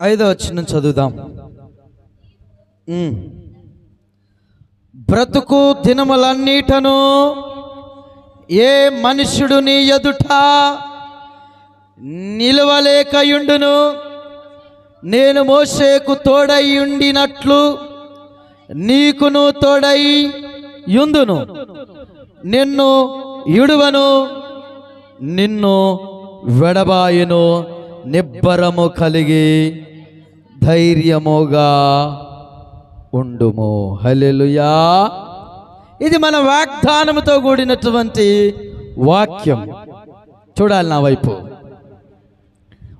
ఐదో వచ్చిన చదువుదాం. బ్రతుకు దినములన్నిటను ఏ మనుష్యుడు నీ ఎదుట నిలవలేకయుండును? నేను మోసేకు తోడై ఉండినట్లు నీకును తోడై యుందును. నిన్ను ఇడువను నిన్ను వెడబాయును. నిబ్బరము కలిగి ధైర్యముగా ఉండుము. హలెలుయా ఇది మన వాగ్దానముతో కూడినటువంటి వాక్యం. చూడాలి నా వైపు.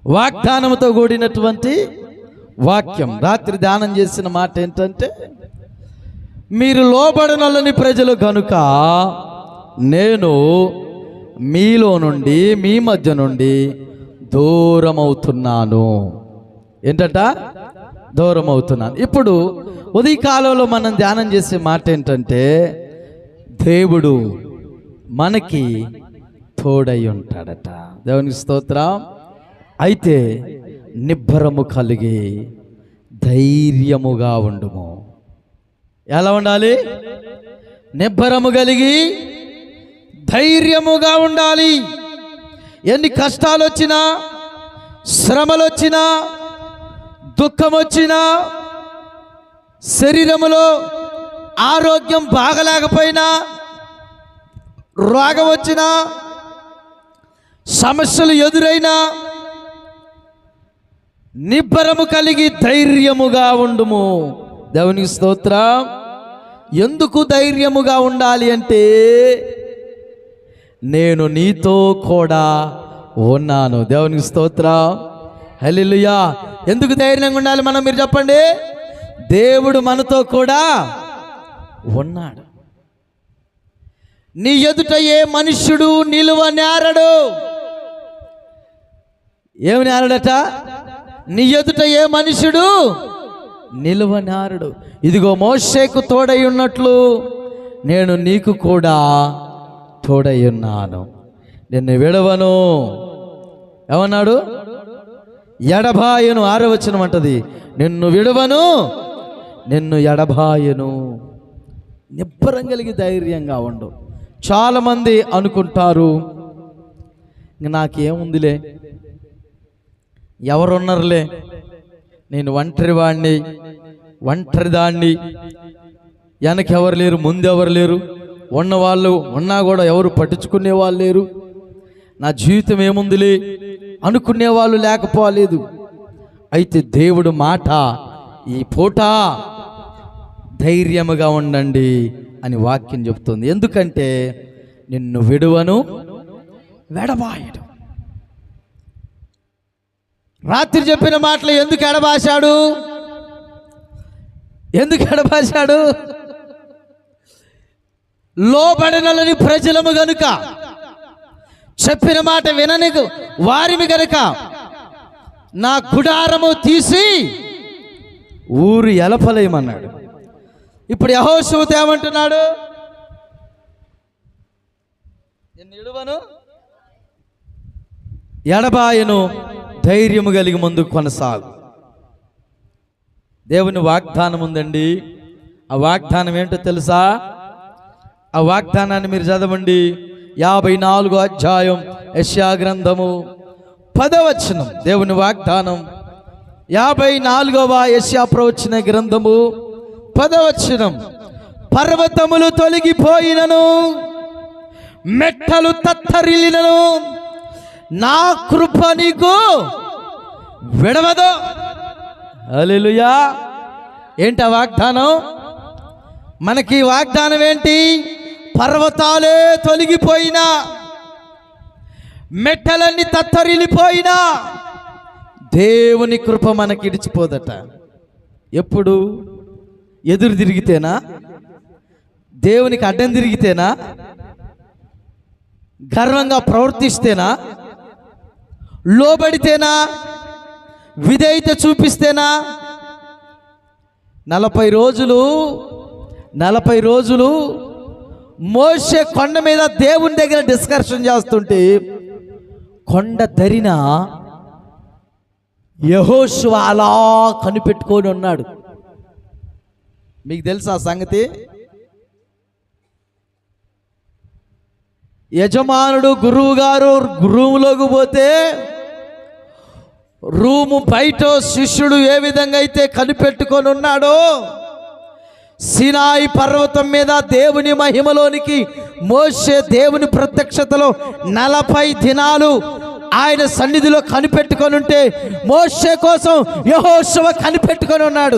వాగ్దానముతో కూడినటువంటి వాక్యం. రాత్రి ధ్యానం చేసిన మాట ఏంటంటే మీరు లోబడనల్లని ప్రజలు కనుక నేను మీలో నుండి మీ మధ్య నుండి దూరమవుతున్నాను. ఏంటట? దూరమవుతున్నాను. ఇప్పుడు ఉదయకాలంలో మనం ధ్యానం చేసే మాట ఏంటంటే దేవుడు మనకి తోడై ఉంటాడట దేవునికి స్తోత్రం. అయితే నిబ్బరము కలిగి ధైర్యముగా ఉండుము. ఎలా ఉండాలి? నిబ్బరము కలిగి ధైర్యముగా ఉండాలి. ఎన్ని కష్టాలు వచ్చినా శ్రమలు వచ్చినా దుఃఖం వచ్చినా శరీరములో ఆరోగ్యం బాగలేకపోయినా రోగం వచ్చినా సమస్యలు ఎదురైనా నిబ్బరము కలిగి ధైర్యముగా ఉండుము. దేవునికి స్తోత్రం. ఎందుకు ధైర్యముగా ఉండాలి అంటే నేను నీతో కూడా ఉన్నాను. దేవునికి స్తోత్ర. హలిలుయా ఎందుకు ధైర్యంగా ఉండాలి మనం? మీరు చెప్పండి. దేవుడు మనతో కూడా ఉన్నాడు. నీ ఎదుట ఏ మనుష్యుడు నిలువ నేరడు? ఏమి నేరడట? నీ ఎదుట ఏ మనుషుడు నిలువ నేరడు? ఇదిగో మోషేకు తోడై ఉన్నట్లు నేను నీకు కూడా తోడై ఉన్నాను నిన్ను విడవను. ఏమన్నాడు? ఎడబాయను. ఆరవచనం అంటది. నిన్ను విడవను. నిన్ను ఎడబాయను. నిబ్బరం కలిగి ధైర్యంగా ఉండు. చాలామంది అనుకుంటారు నాకేముందిలే? ఎవరున్నారులే? నేను ఒంటరి వాడిని ఒంటరి దాన్ని వెనకెవరు లేరు? ముందు ఎవరు లేరు? ఉన్నవాళ్ళు ఉన్నా కూడా ఎవరు పట్టించుకునే వాళ్ళు లేరు. నా జీవితం ఏముందిలే? అనుకునే వాళ్ళు లేకపోలేదు. అయితే దేవుడు మాట ఈ పూట ధైర్యముగా ఉండండి అని వాక్యం చెప్తుంది. ఎందుకంటే నిన్ను విడువను వెడబాయడు రాత్రి చెప్పిన మాటలు ఎందుకు ఎడబాశాడు? ఎందుకు ఎడబాశాడు? లోబడనలని ప్రజలము గనుక. చెప్పిన మాట వినని వారిని గనుక నా గుడారము తీసి ఊరు ఎలపలేయమన్నాడు. ఇప్పుడు యహోశివత ఏమంటున్నాడు? నిలువను ఎడబాయను ధైర్యము కలిగి ముందు కొనసాగు. దేవుని వాగ్దానం ఉందండి ఆ వాగ్దానం ఏంటో తెలుసా? ఆ వాగ్దానాన్ని మీరు చదవండి. యాభై నాలుగో అధ్యాయం యశ్యా గ్రంథము పదవచనం దేవుని వాగ్దానం. యాభై నాలుగవ యశ్యా ప్రవచన గ్రంథము పదవచనం. పర్వతములు తొలగిపోయినను మెట్టలు తత్తరిలినను నా కృప నీకు విడవదు. అలెలుయా ఏంటి ఆ వాగ్దానం? మనకి వాగ్దానం ఏంటి? పర్వతాలే తొలగిపోయినా మెట్టలన్నీ తత్తరిల్లిపోయినా దేవుని కృప మనకి ఇడిచిపోదట. ఎప్పుడు? ఎదురు తిరిగితేనా? దేవునికి అడ్డం తిరిగితేనా? గర్వంగా ప్రవర్తిస్తేనా? లోబడితేనా? విధేయత చూపిస్తేనా? నలభై రోజులు నలభై రోజులు మోసే కొండ మీద దేవుని దగ్గర డిస్కషన్ చేస్తుంటే కొండ ధరిన యహోశివ అలా కనిపెట్టుకొని ఉన్నాడు. మీకు తెలుసా ఆ సంగతి? యజమానుడు గురువు గారు రూములోకి పోతే రూము బయట శిష్యుడు ఏ విధంగా అయితే కనిపెట్టుకొని ఉన్నాడో సినాయి పర్వతం మీద దేవుని మహిమలోనికి మోసే దేవుని ప్రత్యక్షతలో నలభై దినాలు ఆయన సన్నిధిలో కనిపెట్టుకొని ఉంటే మోసే కోసం యహోత్సవ కనిపెట్టుకొని ఉన్నాడు.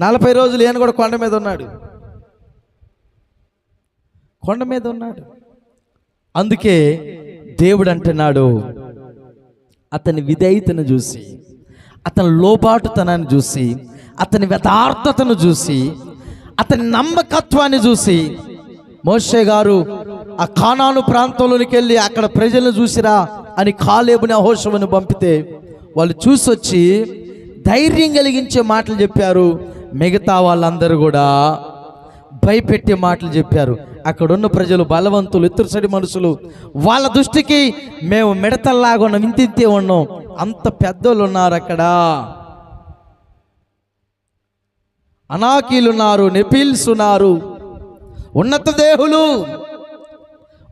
నలభై రోజులు ఈయన కూడా కొండ మీద ఉన్నాడు. కొండ మీద ఉన్నాడు. అందుకే దేవుడు అంటున్నాడు అతని విధేయతను చూసి అతని లోబాటుతనాన్ని చూసి అతని యథార్థతను చూసి అతని నమ్మకత్వాన్ని చూసి మోషే గారు ఆ కానాను ప్రాంతంలోనికి వెళ్ళి అక్కడ ప్రజలను చూసిరా అని కాలేబుని అహోషముని పంపితే వాళ్ళు చూసొచ్చి ధైర్యం కలిగించే మాటలు చెప్పారు. మిగతా వాళ్ళందరూ కూడా భయపెట్టే మాటలు చెప్పారు. అక్కడున్న ప్రజలు బలవంతులు ఎత్తురుసడి మనుషులు వాళ్ళ దృష్టికి మేము మిడతల్లాగా ఉన్నాం ఇంతింతే ఉన్నాం. అంత పెద్దోళ్ళు ఉన్నారు అక్కడ. అనాకీలున్నారు నెపిల్స్ ఉన్నారు ఉన్నత దేహులు.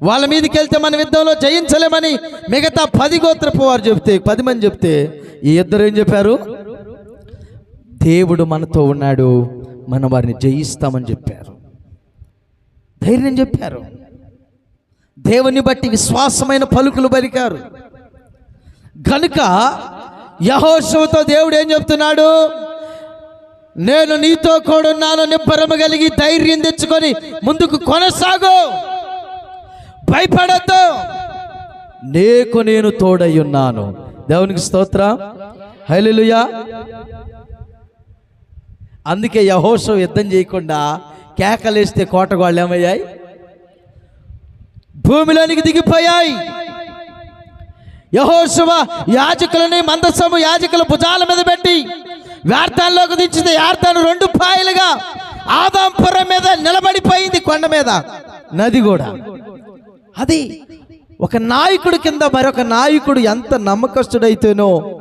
వాళ్ళ మీదకి వెళ్తే మన యుద్ధంలో జయించలేమని మిగతా పది గోత్రపు వారు చెప్తే పది మంది చెప్తే ఈ ఇద్దరు ఏం చెప్పారు? దేవుడు మనతో ఉన్నాడు మనం వారిని జయిస్తామని చెప్పారు. ధైర్యం చెప్పారు. దేవుని బట్టి విశ్వాసమైన పలుకులు పలికారు. కనుక యహోశవతో దేవుడు ఏం చెప్తున్నాడు? నేను నీతో కూడున్నాను నిబ్బరము కలిగి ధైర్యం తెచ్చుకొని ముందుకు కొనసాగు. భయపడద్దు. నీకు నేను తోడై ఉన్నాను. దేవునికి స్తోత్ర. హైలుయా అందుకే యహోషం యుద్ధం చేయకుండా కేకలేస్తే కోటగాళ్ళు ఏమయ్యాయి? భూమిలోనికి దిగిపోయాయి. యహోశవ యాజకులని మందసము యాజకుల భుజాల మీద పెట్టి వ్యార్థాల్లోకి దించితే యార్థాను రెండు పాయలుగా. ఆదాంపురం మీద నిలబడిపోయింది కొండ మీద. నది కూడా. అది ఒక నాయకుడి కింద మరొక నాయకుడు ఎంత నమ్మకస్తుడైతేనో.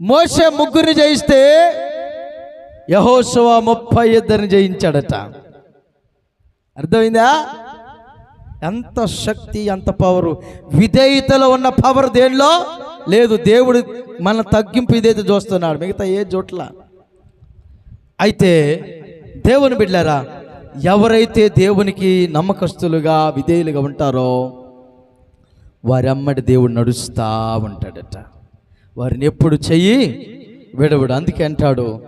మోసే ముగ్గురిని జయిస్తే యహోశవ ముప్పై ఇద్దరిని జయించాడట. అర్థమైందా? ఎంత శక్తి ఎంత పవరు విధేయతలో ఉన్న పవర్ దేనిలో? లేదు దేవుడు మన తగ్గింపు ఇదైతే చూస్తున్నాడు. మిగతా ఏ చోట్ల? అయితే దేవుని బిడ్డారా ఎవరైతే దేవునికి నమ్మకస్తులుగా విధేయులుగా ఉంటారో వారి అమ్మడి దేవుడు నడుస్తూ ఉంటాడట. వారిని ఎప్పుడు చెయ్యి విడవడు. అందుకే అంటాడు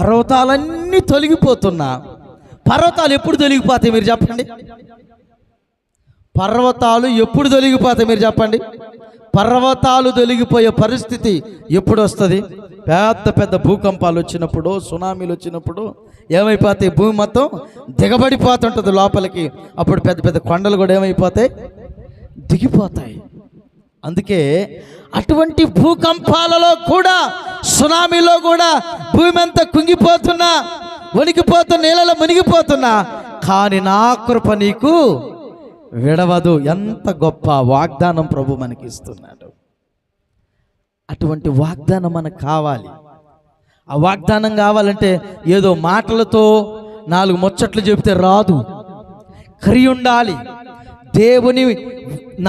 పర్వతాలన్నీ తొలగిపోతున్నా. పర్వతాలు ఎప్పుడు తొలగిపోతాయి? మీరు చెప్పండి. పర్వతాలు ఎప్పుడు తొలగిపోతాయి మీరు చెప్పండి? పర్వతాలు తొలగిపోయే పరిస్థితి ఎప్పుడు వస్తుంది? పెద్ద పెద్ద భూకంపాలు వచ్చినప్పుడు సునామీలు వచ్చినప్పుడు ఏమైపోతాయి? భూమి మొత్తం దిగబడిపోతుంటుంది లోపలికి. అప్పుడు పెద్ద పెద్ద కొండలు కూడా ఏమైపోతాయి? దిగిపోతాయి. అందుకే అటువంటి భూకంపాలలో కూడా సునామీలో కూడా భూమి అంతా కుంగిపోతున్నా వణికిపోతున్న నీళ్ళలో మునిగిపోతున్నా. కానీ నా కృప నీకు విడవదు. ఎంత గొప్ప వాగ్దానం ప్రభు మనకి ఇస్తున్నాడు అటువంటి వాగ్దానం మనకు కావాలి. ఆ వాగ్దానం కావాలంటే ఏదో మాటలతో నాలుగు ముచ్చట్లు చెబితే రాదు. కరి ఉండాలి. దేవుని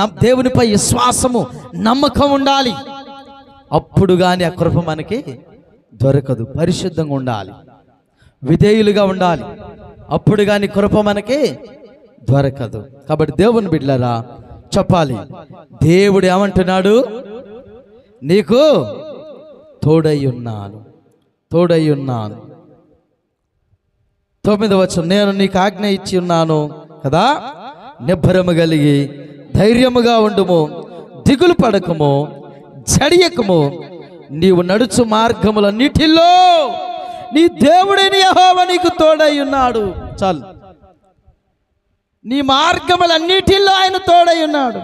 దేవునిపై విశ్వాసము నమ్మకం ఉండాలి. అప్పుడు కానీ ఆ కృప మనకి దొరకదు. పరిశుద్ధంగా ఉండాలి. విధేయులుగా ఉండాలి. అప్పుడు కానీ కృప మనకి దొరకదు కాబట్టి దేవుని బిడ్డలరా చెప్పాలి. దేవుడు ఏమంటున్నాడు? నీకు తోడై ఉన్నాను. తోడై ఉన్నాను. తొమ్మిది వచ్చం నేను నీకు ఆజ్ఞ ఇచ్చి ఉన్నాను కదా? నిబ్బరము కలిగి ధైర్యముగా ఉండుము దిగులు పడకము జడియకము. నీవు నడుచు మార్గములన్నిటిలో నీ దేవుడైన యహోవ నీకు తోడై ఉన్నాడు. చాలు. నీ మార్గములన్నిటిలో ఆయన తోడై ఉన్నాడు.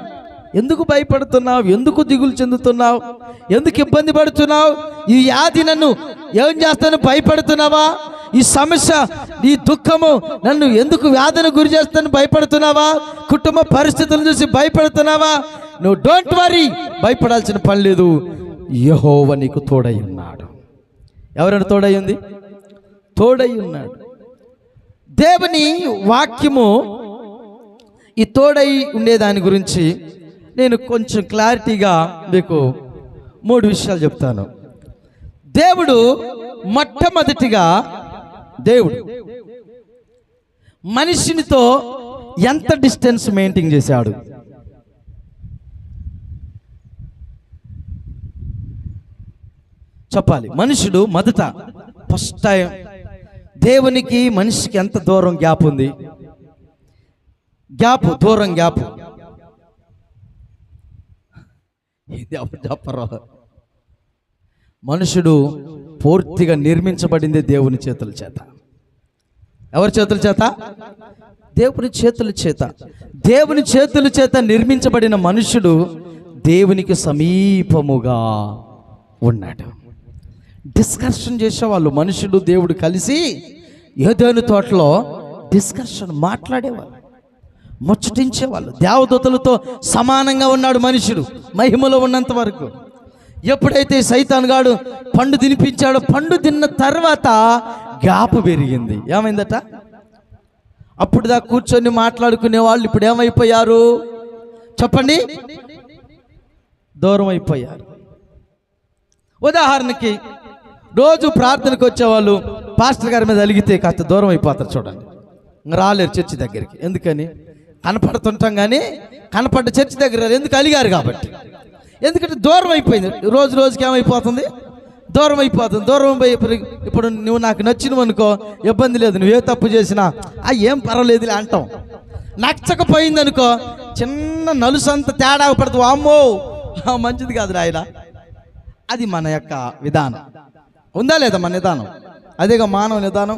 ఎందుకు భయపడుతున్నావు? ఎందుకు దిగులు చెందుతున్నావు? ఎందుకు ఇబ్బంది పడుతున్నావు? ఈ వ్యాధి నన్ను ఏం చేస్తాను భయపడుతున్నావా? ఈ సమస్య నీ దుఃఖము నన్ను ఎందుకు వ్యాధిని గురి చేస్తాను భయపడుతున్నావా? కుటుంబ పరిస్థితులను చూసి భయపడుతున్నావా? నువ్వు డోంట్ వరీ భయపడాల్సిన పని లేదు. యహోవ నీకు తోడై ఉన్నాడు. ఎవరైనా తోడై ఉంది? తోడై ఉన్నాడు. దేవుని వాక్యము ఈ తోడై ఉండేదాని గురించి నేను కొంచెం క్లారిటీగా మీకు మూడు విషయాలు చెప్తాను. దేవుడు మొట్టమొదటిగా దేవుడు మనిషినితో ఎంత డిస్టెన్స్ మెయింటైన్ చేశాడు? చెప్పాలి మనుషుడు మొదట ఫస్ట్ టైం దేవునికి మనిషికి ఎంత దూరం గ్యాప్ ఉంది? గ్యాప్ దూరం గ్యాప్. ఇది మనుషుడు పూర్తిగా నిర్మించబడింది దేవుని చేతుల చేత. ఎవరి చేతుల చేత? దేవుని చేతుల చేత. దేవుని చేతుల చేత నిర్మించబడిన మనుషుడు దేవునికి సమీపముగా ఉన్నాడు. డిస్కషన్ చేసేవాళ్ళు మనుషుడు దేవుడు కలిసి ఏదోని తోటలో డిస్కషన్ మాట్లాడేవాళ్ళు. ముచ్చటించేవాళ్ళు. దేవదూతలతో సమానంగా ఉన్నాడు మనుషుడు. మహిమలో ఉన్నంత వరకు. ఎప్పుడైతే సైతాన్ గాడు పండు తినిపించాడో పండు తిన్న తర్వాత గ్యాప్ పెరిగింది. ఏమైందట? అప్పుడు దా కూర్చొని మాట్లాడుకునే వాళ్ళు ఇప్పుడు ఏమైపోయారు? చెప్పండి. దూరం అయిపోయారు. ఉదాహరణకి రోజు ప్రార్థనకు వచ్చేవాళ్ళు పాస్టర్ గారి మీద అలిగితే కాస్త దూరం అయిపోతారు చూడండి. రాలేరు చర్చి దగ్గరికి. ఎందుకని? కనపడుతుంటాం కానీ కనపడ్డ చర్చి దగ్గర ఎందుకు అలిగారు కాబట్టి? ఎందుకంటే దూరం అయిపోయింది. రోజు రోజుకి ఏమైపోతుంది? దూరం అయిపోతుంది. దూరం అయిపోయి ఇప్పుడు నువ్వు నాకు నచ్చినవు అనుకో ఇబ్బంది లేదు. నువ్వే తప్పు చేసినా ఆ ఏం పర్వాలేదులే అంటాం. నచ్చకపోయింది అనుకో చిన్న నలుసంత తేడా పడుతుంది. అమ్మో మంచిది కాదు రాయన అది మన యొక్క విధానం. ఉందా లేదా మన నిదానం? అదేగా మానవ నిదానం?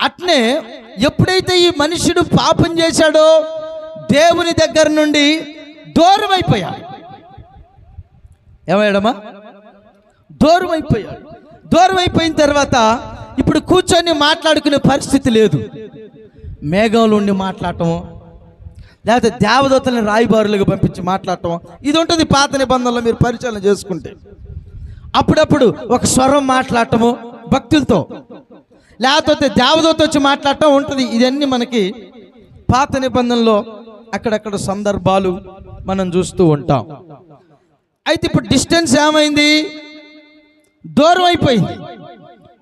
అట్నే ఎప్పుడైతే ఈ మనుషుడు పాపం చేశాడో దేవుని దగ్గర నుండి దూరం అయిపోయాడు ఏమయ్యాడమ్మా? దూరం అయిపోయాడు దూరం అయిపోయిన తర్వాత ఇప్పుడు కూర్చొని మాట్లాడుకునే పరిస్థితి లేదు. మేఘంలో ఉండి మాట్లాడటం లేకపోతే దేవదత్తలను రాయిబారులుగా పంపించి మాట్లాడటం ఇది ఉంటుంది పాత నిబంధనలో మీరు పరిచయం చేసుకుంటే. అప్పుడప్పుడు ఒక స్వరం మాట్లాడటము భక్తులతో. లేకపోతే దేవదూత వచ్చి మాట్లాడటం ఉంటుంది. ఇవన్నీ మనకి పాత నిబంధనలో అక్కడక్కడ సందర్భాలు మనం చూస్తూ ఉంటాం. అయితే ఇప్పుడు డిస్టెన్స్ ఏమైంది? దూరం అయిపోయింది.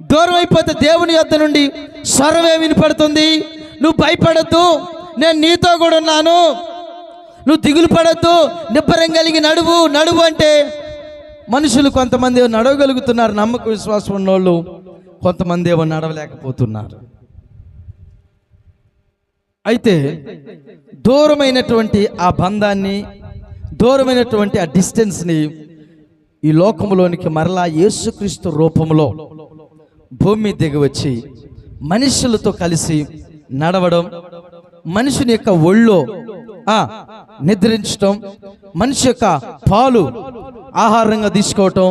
దూరం అయిపోతే దేవుని యొద్ద నుండి స్వరమే వినపడుతుంది. నువ్వు భయపడద్దు. నేను నీతో కూడా ఉన్నాను. నువ్వు దిగులు పడద్దు. నిబ్బరం కలిగి నడువు. నడువు అంటే మనుషులు కొంతమంది నడవగలుగుతున్నారు. నమ్మక విశ్వాసం ఉన్నోళ్ళు కొంతమంది ఏమో నడవలేకపోతున్నారు. అయితే దూరమైనటువంటి ఆ బంధాన్ని దూరమైనటువంటి ఆ డిస్టెన్స్ని ఈ లోకంలోనికి మరలా యేసుక్రీస్తు రూపంలో భూమి దిగవచ్చి మనుషులతో కలిసి నడవడం మనుషుని యొక్క ఒళ్ళో నిద్రించడం నిద్రించటం మనిషి యొక్క పాలు ఆహారంగా తీసుకోవటం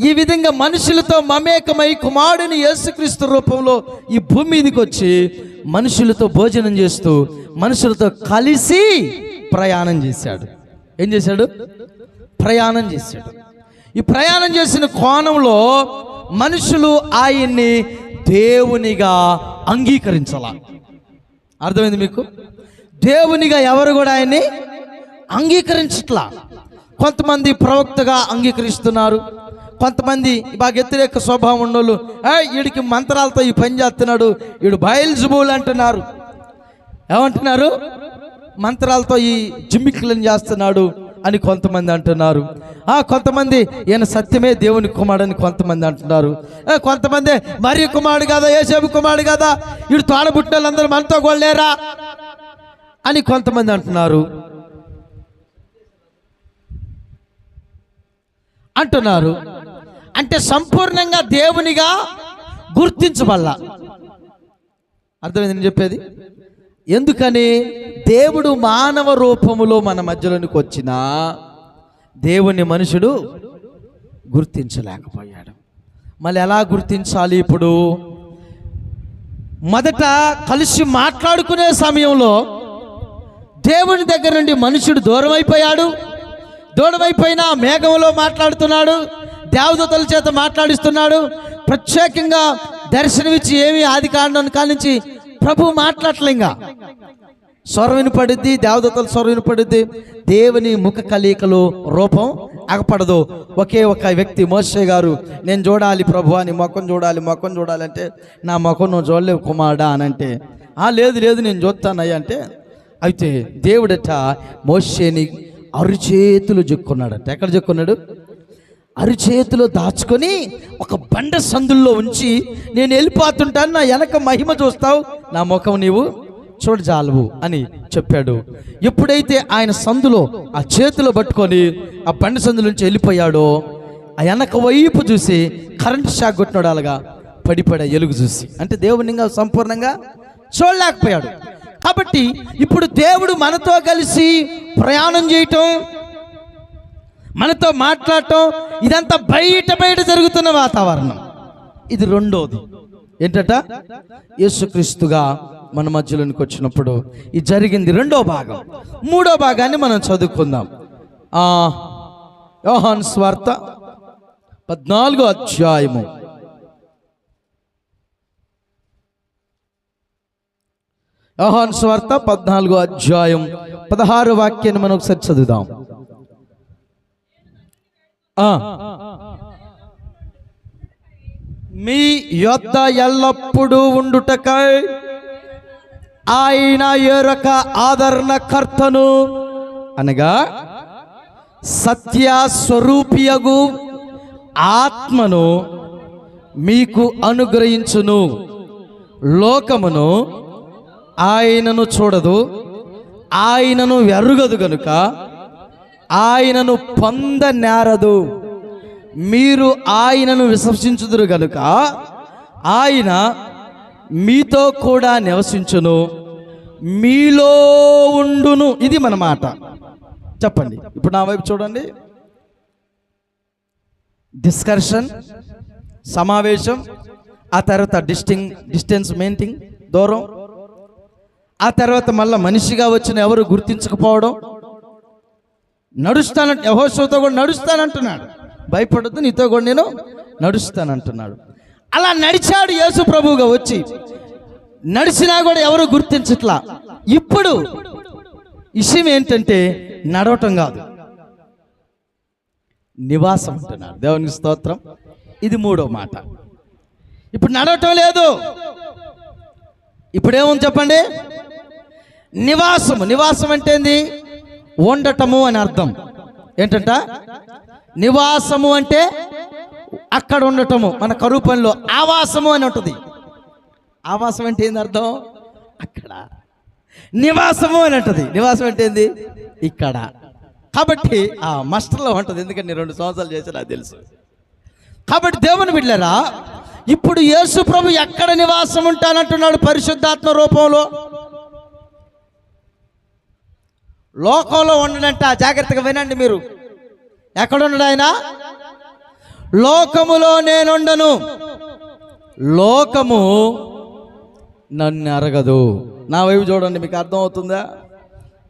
ఈ విధంగా మనుషులతో మమేకమై కుమారుని యేసుక్రీస్తు రూపంలో ఈ భూమి మీదకి వచ్చి మనుషులతో భోజనం చేస్తూ మనుషులతో కలిసి ప్రయాణం చేశాడు. ఏం చేశాడు? ప్రయాణం చేశాడు. ఈ ప్రయాణం చేసిన కోణంలో మనుషులు ఆయన్ని దేవునిగా అంగీకరించాల. అర్థమైంది మీకు? దేవునిగా ఎవరు కూడా ఆయన్ని అంగీకరించట్లా. కొంతమంది ప్రవక్తగా అంగీకరిస్తున్నారు. కొంతమంది బాగా వ్యతిరేక స్వభావం ఉన్నోళ్ళు "ఏ, వీడికి మంత్రాలతో ఈ పని చేస్తున్నాడు వీడు బయల్జుబుల్ అంటున్నారు. ఏమంటున్నారు? మంత్రాలతో ఈ జిమ్మిక్లను చేస్తున్నాడు అని కొంతమంది అంటున్నారు. ఆ కొంతమంది ఈయన సత్యమే దేవుని కుమారుడని కొంతమంది అంటున్నారు. కొంతమంది మరీ కుమారుడు కదా ఏసేపు కుమారుడు కదా వీడు తోడబుట్టిన వాళ్ళందరూ మనతో కొల్లేరా అని కొంతమంది అంటున్నారు. అంటున్నారు. అంటే సంపూర్ణంగా దేవునిగా గుర్తించబల్ల అర్థమైంది నేను చెప్పేది? ఎందుకని? దేవుడు మానవ రూపములో మన మధ్యలోనికి వచ్చిన దేవుని మనుషుడు గుర్తించలేకపోయాడు. మళ్ళీ ఎలా గుర్తించాలి ఇప్పుడు? మొదట కలిసి మాట్లాడుకునే సమయంలో దేవుని దగ్గర నుండి మనుషుడు దూరం అయిపోయాడు దూరమైపోయినా మేఘంలో మాట్లాడుతున్నాడు. దేవదూతల చేత మాట్లాడిస్తున్నాడు. ప్రత్యేకంగా దర్శనమిచ్చి ఏమి ఆది కాండం కానించి ప్రభు మాట్లాడలేంగా స్వరం వినపడుద్ది దేవదూతల స్వరం వినపడుద్ది. దేవుని ముఖ కలయికలు రూపం అగపడదు ఒకే ఒక వ్యక్తి మోసే గారు నేను చూడాలి ప్రభు అని ముఖం చూడాలి ముఖం చూడాలంటే నా ముఖం నువ్వు చూడలేవు కుమారుడా అని అంటే "ఆ, లేదు లేదు నేను చూస్తానయ్యా అంటే అయితే దేవుడట మోసేని అరుచేతులు జుక్కున్నాడట. ఎక్కడ జుక్కున్నాడు? అరిచేతిలో దాచుకొని ఒక బండ సందుల్లో ఉంచి నేను వెళ్ళిపోతుంటాను నా వెనక మహిమ చూస్తావు నా ముఖం నీవు చూడజాలవు అని చెప్పాడు. ఎప్పుడైతే ఆయన సందులో ఆ చేతిలో పట్టుకొని ఆ బండ సందు నుంచి వెళ్ళిపోయాడో ఆ వెనక వైపు చూసి కరెంట్ షాక్ కొట్టినాడు అలాగా పడిపడే ఎలుగు చూసి అంటే దేవుని ఇంకా సంపూర్ణంగా చూడలేకపోయాడు. కాబట్టి ఇప్పుడు దేవుడు మనతో కలిసి ప్రయాణం చేయటం మనతో మాట్లాడటం ఇదంతా బయట బయట జరుగుతున్న వాతావరణం. ఇది రెండోది. ఏంటట? యేసుక్రీస్తుగా మన మధ్యలోనికి వచ్చినప్పుడు ఇది జరిగింది రెండో భాగం. మూడో భాగాన్ని మనం చదువుకుందాం. ఆ యోహాన్ స్వార్త పద్నాలుగో అధ్యాయము. యోహాన్ స్వార్త పద్నాలుగో అధ్యాయం పదహారు వాక్యాన్ని మనం ఒకసారి చదువుదాం. మీ యొద్ద ఎల్లప్పుడూ ఉండుటకై ఆయన ఎరక ఆదరణకర్తను అనగా సత్య స్వరూపియగు ఆత్మను మీకు అనుగ్రహించును. లోకమును ఆయనను చూడదు ఆయనను ఎరుగదు గనుక ఆయనను పొందనేరదు. మీరు ఆయనను విశ్వసించుదురు గనుక ఆయన మీతో కూడా నివసించును. మీలో ఉండును. ఇది మన మాట. చెప్పండి. ఇప్పుడు నా వైపు చూడండి. డిస్కర్షన్ సమావేశం ఆ తర్వాత డిస్టింగ్ డిస్టెన్స్ మెయింటింగ్ దూరం. ఆ తర్వాత మళ్ళీ మనిషిగా వచ్చిన ఎవరు గుర్తించకపోవడం. నడుస్తానంట యహోశతో కూడా నడుస్తానంటున్నాడు. భయపడద్దు నీతో కూడా నేను నడుస్తానంటున్నాడు. అలా నడిచాడు యేసు ప్రభువుగా వచ్చి. నడిచినా కూడా ఎవరు గుర్తించట్లా? ఇప్పుడు విషయం ఏంటంటే నడవటం కాదు. నివాసం అంటున్నాడు. దేవుని స్తోత్రం. ఇది మూడో మాట. ఇప్పుడు నడవటం లేదు. ఇప్పుడేముంది చెప్పండి? నివాసము. నివాసం అంటే ఏంది? ఉండటము అని అర్థం. ఏంటంట? నివాసము అంటే అక్కడ ఉండటము. మన కరువు పనిలో ఆవాసము అని ఉంటుంది. ఆవాసం అంటే ఏంది అర్థం? అక్కడ. నివాసము అని ఉంటుంది. నివాసం అంటే ఏంది? ఇక్కడ. కాబట్టి ఆ మస్టర్లో ఉంటుంది. ఎందుకంటే నేను రెండు సంవత్సరాలు చేసి నాకు తెలుసు. కాబట్టి దేవుని బిడ్డరా ఇప్పుడు యేసు ప్రభు ఎక్కడ నివాసం ఉంటానంటున్నాడు పరిశుద్ధాత్మ రూపంలో? లోకంలో ఉండడంట జాగ్రత్తగా వినండి మీరు. ఎక్కడ ఆయన? లోకములో నేనుండను. లోకము నన్ను అరగదు. నా వైపు చూడండి మీకు అర్థం అవుతుందా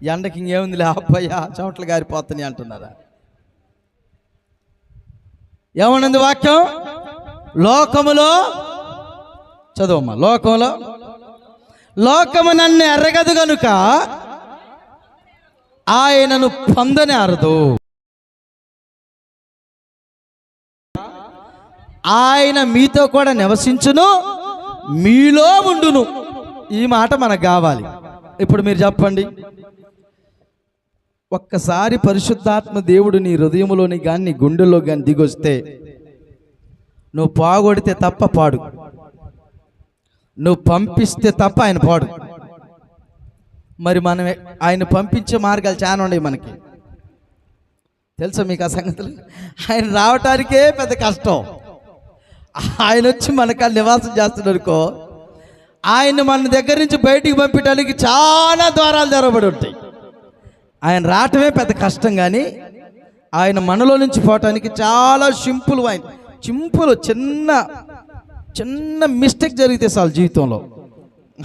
ఎండకి ఇంకేముంది లే చోట్ల చెమటలు గారిపోతున్నాయి అంటున్నారా? ఏమన్నది వాక్యం? లోకములో చదువమ్మా లోకంలో. లోకము నన్ను ఎరగదు గనుక ఆయనను పొందని అరదు ఆయన మీతో కూడా నివసించును మీలో ఉండును. ఈ మాట మనకు కావాలి. ఇప్పుడు మీరు చెప్పండి. ఒక్కసారి పరిశుద్ధాత్మ దేవుడు నీ హృదయంలోని కానీ నీ గుండెల్లో కానీ దిగొస్తే నువ్వు పాగొడితే తప్ప పాడు. నువ్వు పంపిస్తే తప్ప ఆయన పాడు. మరి మనం ఆయన పంపించే మార్గాలు చాలా ఉన్నాయి మనకి. తెలుసా మీకు ఆ సంగతులు? ఆయన రావటానికే పెద్ద కష్టం. ఆయన వచ్చి మనకు నివాసం చేస్తున్నారుకో ఆయన మన దగ్గర నుంచి బయటికి పంపించడానికి చాలా ద్వారాలు తెరవబడి ఉంటాయి. ఆయన రావటమే పెద్ద కష్టం కానీ ఆయన మనలో నుంచి పోవటానికి చాలా సింపుల్ ఆయన సింపుల్ చిన్న చిన్న మిస్టేక్ జరిగితే చాలు జీవితంలో.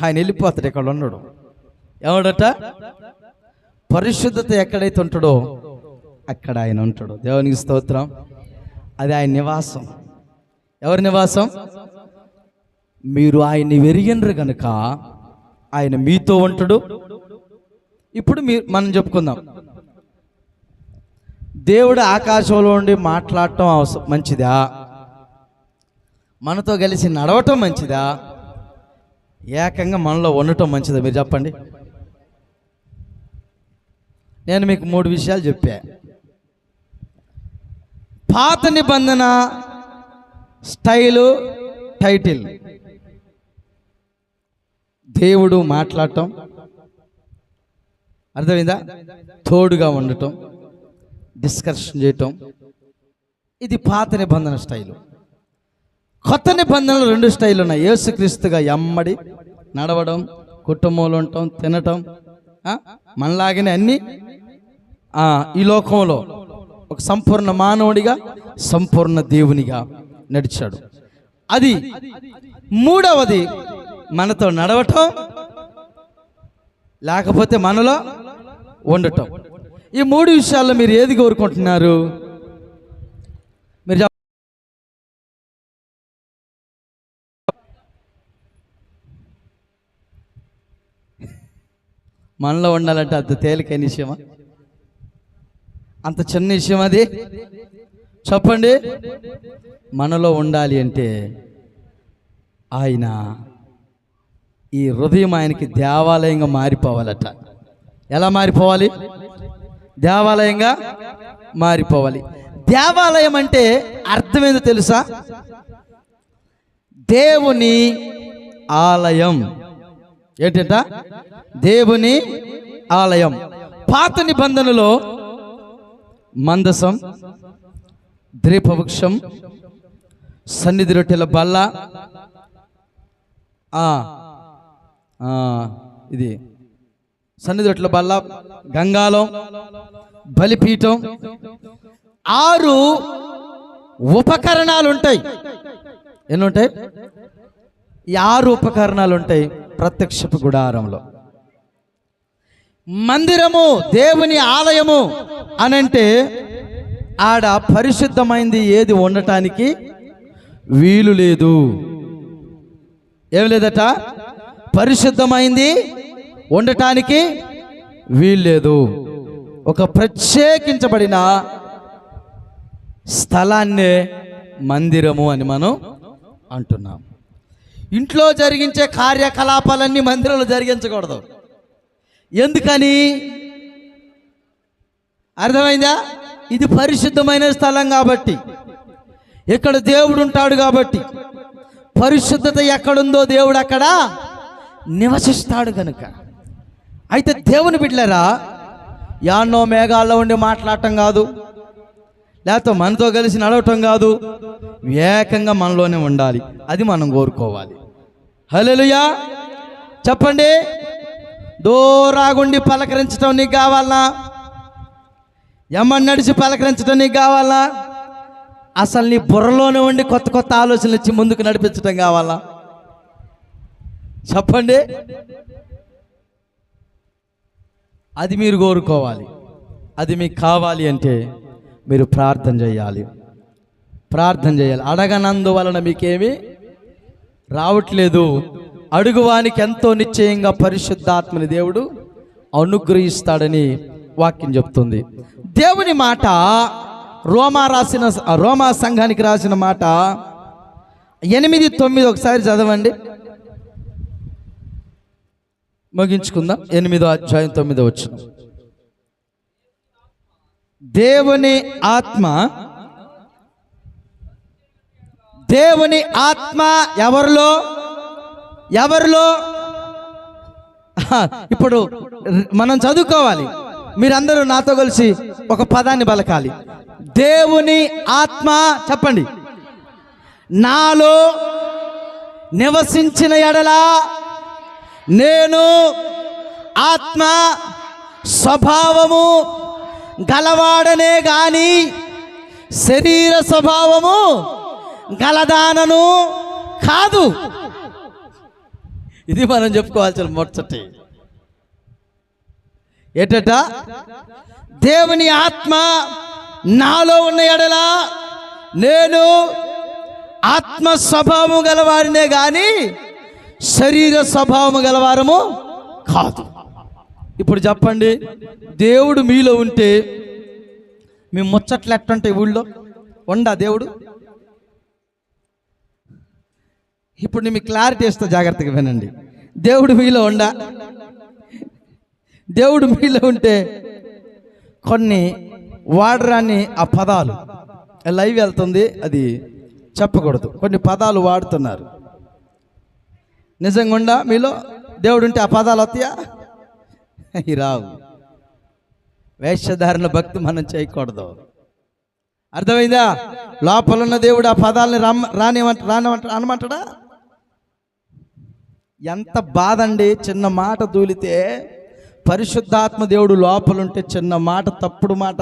ఆయన వెళ్ళిపోతాడు ఇక్కడ ఉండడు ఎవడట? పరిశుద్ధత ఎక్కడైతే ఉంటాడో అక్కడ ఆయన ఉంటాడు. దేవునికి స్తోత్రం. అది ఆయన నివాసం. ఎవరి నివాసం? మీరు ఆయన్ని వెరిగినరు కనుక ఆయన మీతో ఉంటాడు. ఇప్పుడు మీ మనం చెప్పుకుందాం. దేవుడు ఆకాశంలో ఉండి మాట్లాడటం అవసరం మంచిదా? మనతో కలిసి నడవటం మంచిదా? ఏకంగా మనలో ఉండటం మంచిదా? మీరు చెప్పండి. నేను మీకు మూడు విషయాలు చెప్పా. పాత నిబంధన స్టైలు టైటిల్. దేవుడు మాట్లాడటం. అర్థమైందా? తోడుగా ఉండటం. డిస్కషన్ చేయటం. ఇది పాత నిబంధన స్టైలు. కొత్త నిబంధనలు రెండు స్టైల్ ఉన్నాయి. యేసుక్రీస్తుగా ఎమ్మడి నడవడం కుటుంబంలో ఉండటం తినటం మనలాగనే అన్నీ ఈ లోకంలో ఒక సంపూర్ణ మానవుడిగా సంపూర్ణ దేవునిగా నడిచాడు. అది మూడవది మనతో నడవటం లేకపోతే మనలో ఉండటం. ఈ మూడు విషయాల్లో మీరు ఏది కోరుకుంటున్నారు? మీరు మనలో ఉండాలంటే అంత తేలికైన విషయమా? అంత చిన్న విషయం అది. చెప్పండి. మనలో ఉండాలి అంటే ఆయన ఈ హృదయం ఆయనకి దేవాలయంగా మారిపోవాలట. ఎలా మారిపోవాలి? దేవాలయంగా మారిపోవాలి. దేవాలయం అంటే అర్థమేందో తెలుసా? దేవుని ఆలయం. ఏంటంట? దేవుని ఆలయం. పాత నిబంధనలో మందసం ద్రీపవృక్షం సన్నిధి రొట్టెల బల్ల ఇది సన్నిధి రొట్టెల బల్ల గంగాలం బలిపీఠం ఆరు ఉపకరణాలు ఉంటాయి ఎన్నుంటాయి? ఈ ఆరు ఉపకరణాలు ఉంటాయి ప్రత్యక్షపు గుడారంలో. మందిరము దేవుని ఆలయము అనంటే ఆడ పరిశుద్ధమైంది ఏది ఉండటానికి వీలు లేదు. ఏం లేదట? పరిశుద్ధమైంది ఉండటానికి వీలు లేదు. ఒక ప్రత్యేకించబడిన స్థలాన్నే మందిరము అని మనం అంటున్నాం. ఇంట్లో జరిగించే కార్యకలాపాలన్నీ మందిరంలో జరిగించకూడదు. ఎందుకని? అర్థమైందా? ఇది పరిశుద్ధమైన స్థలం కాబట్టి. ఇక్కడ దేవుడు ఉంటాడు కాబట్టి. పరిశుద్ధత ఎక్కడుందో దేవుడు అక్కడ నివసిస్తాడు కనుక అయితే దేవుని బిడ్డలరా యాన్నో మేఘాల్లో ఉండి మాట్లాడటం కాదు లేకపోతే మనతో కలిసి నడవటం కాదు ఏకంగా మనలోనే ఉండాలి. అది మనం కోరుకోవాలి. హల్లెలూయా! చెప్పండి. దూరాగుండి పలకరించడం నీకు కావాలా ఎమ్మని నడిచి పలకరించడం నీకు కావాలా అసలు నీ బుర్రలోనే ఉండి కొత్త కొత్త ఆలోచనలు ఇచ్చి ముందుకు నడిపించడం కావాలా? చెప్పండి. అది మీరు కోరుకోవాలి. అది మీకు కావాలి అంటే మీరు ప్రార్థన చేయాలి. ప్రార్థన చేయాలి. అడగనందువలన మీకేమి రావట్లేదు. అడుగువానికి ఎంతో నిశ్చయంగా పరిశుద్ధాత్మని దేవుడు అనుగ్రహిస్తాడని వాక్యం చెప్తుంది. దేవుని మాట రోమా రాసిన రోమా సంఘానికి రాసిన మాట ఎనిమిది తొమ్మిది ఒకసారి చదవండి. ముగించుకుందాం. ఎనిమిదో అధ్యాయం తొమ్మిదో వచ్చిన. దేవుని ఆత్మ దేవుని ఆత్మ ఎవరిలో? ఎవరిలో? ఇప్పుడు మనం చదువుకోవాలి. మీరందరూ నాతో కలిసి ఒక పదాన్ని పలకాలి. దేవుని ఆత్మ చెప్పండి. నాలో నివసించిన ఎడలా నేను ఆత్మ స్వభావము గలవాడనే గాని శరీర స్వభావము గలదానను కాదు. ఇది మనం చెప్పుకోవాల్సిన ముచ్చటి ఏటట? దేవుని ఆత్మ నాలో ఉన్న ఎడల నేను ఆత్మ స్వభావం గలవారినే గాని శరీర స్వభావం గలవారము కాదు. ఇప్పుడు చెప్పండి దేవుడు మీలో ఉంటే మీ ముచ్చట్లు ఎట్టుంటాయి ఊళ్ళో ఉండా దేవుడు? ఇప్పుడు నేను మీకు క్లారిటీ ఇస్తా జాగ్రత్తగా వినండి. దేవుడు మీలో ఉండా? దేవుడు మీలో ఉంటే కొన్ని వాడరాని ఆ పదాలు. లైవ్ వెళ్తుంది అది చెప్పకూడదు. కొన్ని పదాలు వాడుతున్నారు. నిజంగా ఉండా మీలో? దేవుడు ఉంటే ఆ పదాలు వస్తాయా? అవి రావు. వేషధారణ భక్తి మనం చేయకూడదు. అర్థమైందా? లోపల ఉన్న దేవుడు ఆ పదాలని రమ్మ రానివంట రానమంట అనమంటాడా ఎంత బాధ అండి చిన్న మాట దూలితే పరిశుద్ధాత్మ దేవుడు లోపలుంటే చిన్న మాట తప్పుడు మాట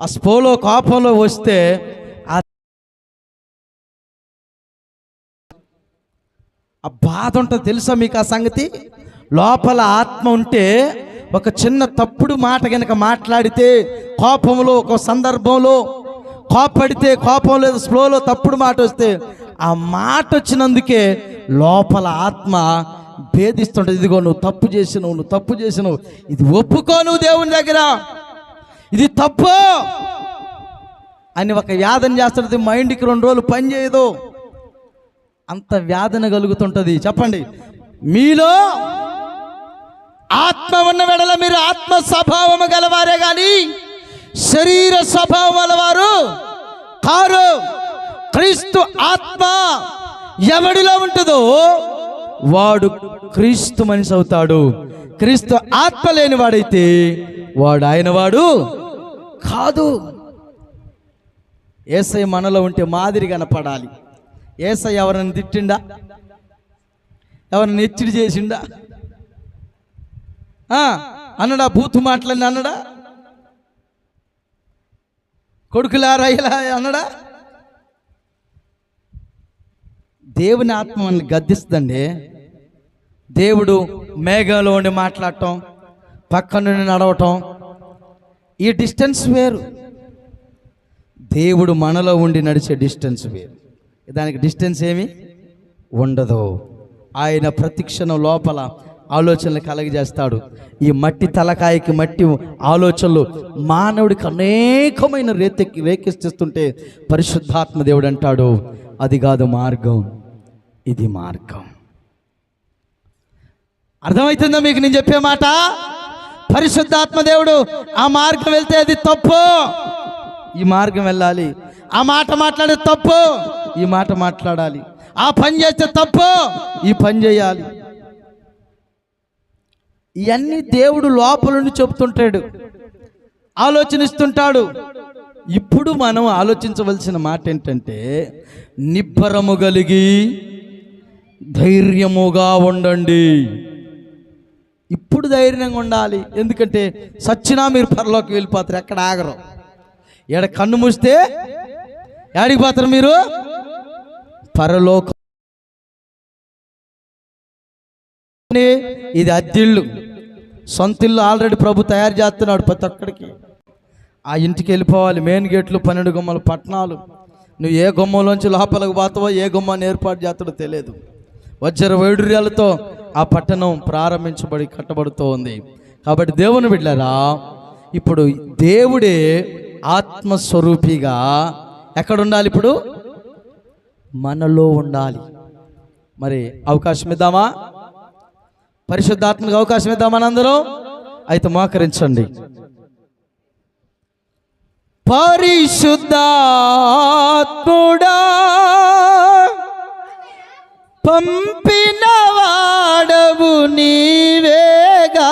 ఆ స్పోలో కోపంలో వస్తే ఆ ఆ బాధ ఉంటుంది తెలుసా మీకు ఆ సంగతి? లోపల ఆత్మ ఉంటే ఒక చిన్న తప్పుడు మాట కనుక మాట్లాడితే కోపంలో ఒక సందర్భంలో కోపడితే కోపం లేదు స్లోలో తప్పుడు మాట వస్తే ఆ మాట వచ్చినందుకే లోపల ఆత్మ భేదిస్తుంటుంది. ఇదిగో నువ్వు తప్పు చేసినావు నువ్వు తప్పు చేసినవు. ఇది ఒప్పుకో నువ్వు దేవుని దగ్గర. ఇది తప్పు. అని ఒక వ్యాధం చేస్తున్నది మైండ్కి రెండు రోజులు పని చేయదు. అంత వ్యాధన కలుగుతుంటది. చెప్పండి. మీలో ఆత్మ ఉన్న వెడల మీరు ఆత్మ స్వభావము గలవారే కానీ శరీర స్వభావం గలవారు కారు. క్రీస్తు ఆత్మ ఎవడిలో ఉంటుందో వాడు క్రీస్తు మనిషి అవుతాడు. క్రీస్తు ఆత్మ లేని వాడైతే వాడు ఆయన వాడు కాదు. ఏసై మనలో ఉంటే మాదిరి కనపడాలి. ఏసై ఎవరిని తిట్టిండా? ఎవరిని ఎచ్చిడి చేసిండా? ఆ, అన్నడా బూతు మాటలని అన్నడా? కొడుకులారా ఇలా అన్నడా? దేవుని ఆత్మ మనల్ని గద్దిస్తుందండి. దేవుడు మేఘంలో ఉండి మాట్లాడటం పక్క నుండి నడవటం ఈ డిస్టెన్స్ వేరు. దేవుడు మనలో ఉండి నడిచే డిస్టెన్స్ వేరు. దానికి డిస్టెన్స్ ఏమి? ఉండదు. ఆయన ప్రతిక్షణం లోపల ఆలోచనలు కలగజేస్తాడు. ఈ మట్టి తలకాయకి మట్టి ఆలోచనలు మానవుడికి అనేకమైన రేతెక్కి రేకెత్తిస్తుంటే పరిశుద్ధాత్మ దేవుడు అంటాడు. అది కాదు మార్గం. ఇది మార్గం. అర్థమవుతుందో మీకు నేను చెప్పే మాట? పరిశుద్ధాత్మ దేవుడు ఆ మార్గం వెళ్తే అది తప్పు. ఈ మార్గం వెళ్ళాలి. ఆ మాట మాట్లాడే తప్పు ఈ మాట మాట్లాడాలి. ఆ పని చేస్తే తప్పు ఈ పని చేయాలి. ఇవన్నీ దేవుడు లోపల నుండి ఆలోచనిస్తుంటాడు. ఇప్పుడు మనం ఆలోచించవలసిన మాట ఏంటంటే నిబ్బరము కలిగి ధైర్యముగా ఉండండి. ఇప్పుడు ధైర్యంగా ఉండాలి. ఎందుకంటే సచ్చినా మీరు పరలోకి వెళ్ళిపోతారు ఎక్కడ ఆగరు. ఎడ కన్ను మూస్తే ఏడికి పోతారు మీరు? పరలోక. ఇది అద్దిళ్ళు. సొంత ఇల్లు ఆల్రెడీ ప్రభు తయారు చేస్తున్నాడు ప్రతి ఒక్కడికి. ఆ ఇంటికి వెళ్ళిపోవాలి. మెయిన్ గేట్లు పన్నెండు గుమ్మలు పట్టణాలు. నువ్వు ఏ గుమ్మలోంచి లోపలికి పోతావో ఏ గుమ్మాన్ని ఏర్పాటు చేస్తాడో తెలియదు. వజ్ర వైడూర్యాలతో ఆ పట్టణం ప్రారంభించబడి కట్టబడుతూ ఉంది. కాబట్టి దేవుని బిడ్డరా ఇప్పుడు దేవుడే ఆత్మస్వరూపిగా ఎక్కడ ఉండాలి ఇప్పుడు? మనలో ఉండాలి. మరి అవకాశం ఇద్దామా? పరిశుద్ధాత్మకు అవకాశం ఇద్దామా అందరూ అయితే మోకరించండి. పరిశుద్ధాత్ముడా పంపినవాడవు నీవేగా.